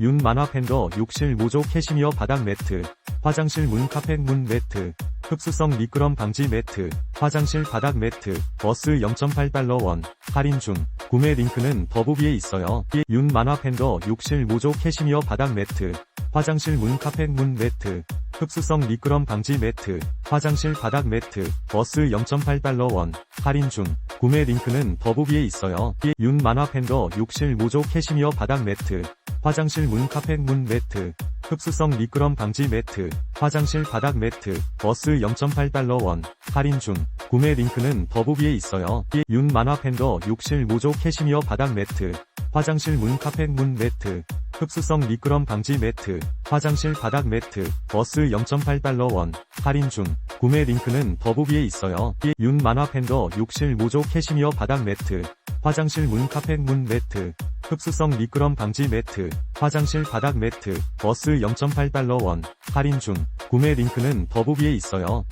윤 만화 팬더 욕실 모조 캐시미어 바닥 매트, 화장실 문 카펫 문 매트, 흡수성 미끄럼 방지 매트, 화장실 바닥 매트, 버스 0.8달러 원, 할인 중, 구매 링크는 더보기에 있어요. 윤 만화 팬더 욕실 모조 캐시미어 바닥 매트, 화장실 문 카펫 문 매트, 흡수성 미끄럼 방지 매트, 화장실 바닥 매트, 버스 0.8달러 원, 할인 중, 구매 링크는 더보기에 있어요. 윤 만화 팬더 욕실 모조 캐시미어 바닥 매트, 화장실 문 카펫 문 매트, 흡수성 미끄럼 방지 매트, 화장실 바닥 매트, 버스 0.8달러 원, 할인 중, 구매 링크는 더보기에 있어요. 윤 만화 팬더 욕실 모조 캐시미어 바닥 매트, 화장실 문 카펫 문 매트, 흡수성 미끄럼 방지 매트, 화장실 바닥 매트, 버스 0.8달러 원, 할인 중, 구매 링크는 더보기에 있어요. 윤 만화 팬더 욕실 모조 캐시미어 바닥 매트, 화장실 문 카펫 문 매트, 흡수성 미끄럼 방지 매트, 화장실 바닥 매트, 버스 0.8달러 원, 할인 중, 구매 링크는 더보기에 있어요.